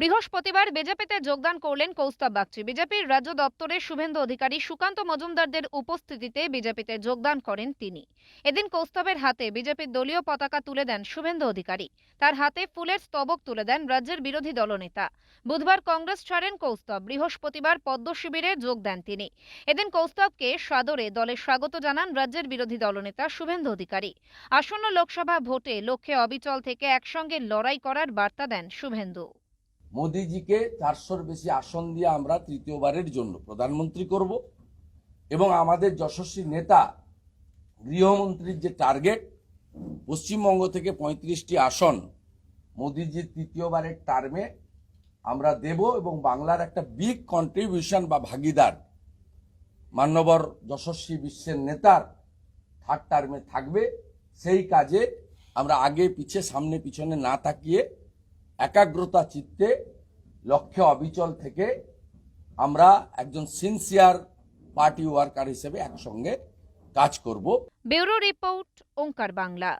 বৃহস্পতিবার বিজেপিতে যোগদান করলেন কৌস্তব বাগচি। বিজেপির রাজ্য দপ্তরের শুভেন্দু অধিকারী সুকান্ত মজুমদারদের উপস্থিতিতে বিজেপিতে যোগদান করেন তিনি। এদিন কৌস্তবের হাতে বিজেপির দলীয় পতাকা তুলে দেন শুভেন্দু অধিকারী। তার হাতে ফুলের স্তবক তুলে দেন রাজ্যের বিরোধী দলনেতা। বুধবার কংগ্রেস ছাড়েন কৌস্তব। বৃহস্পতিবার পদ্ম শিবিরে যোগ দেন তিনি। এদিন কৌস্তবকে সাদরে দলে স্বাগত জানান রাজ্যের বিরোধী দলনেতা শুভেন্দু অধিকারী। আসন্ন লোকসভা ভোটে লক্ষ্যে অবিচল থেকে একসঙ্গে লড়াই করার বার্তা দেন শুভেন্দু। মোদিজিকে চারশোর বেশি আসন দিয়ে আমরা তৃতীয়বারের জন্য প্রধানমন্ত্রী করব এবং আমাদের যশস্বী নেতা, গৃহমন্ত্রীর যে টার্গেট, পশ্চিমবঙ্গ থেকে পঁয়ত্রিশটি আসন মোদিজির তৃতীয়বারের টার্মে আমরা দেব এবং বাংলার একটা বিগ কন্ট্রিবিউশন বা ভাগিদার মান্যবর যশস্বী বিশ্বের নেতার থার্ড টার্মে থাকবে। সেই কাজে আমরা আগে পিছে, সামনে, পিছনে না তাকিয়ে একাগ্রতা চিত্তে লক্ষ্যে অবিচল থেকে আমরা একজন সিনসিয়ার পার্টি ওয়ার্কার হিসেবে একসঙ্গে কাজ করব। Bureau report, Onkar Bangla.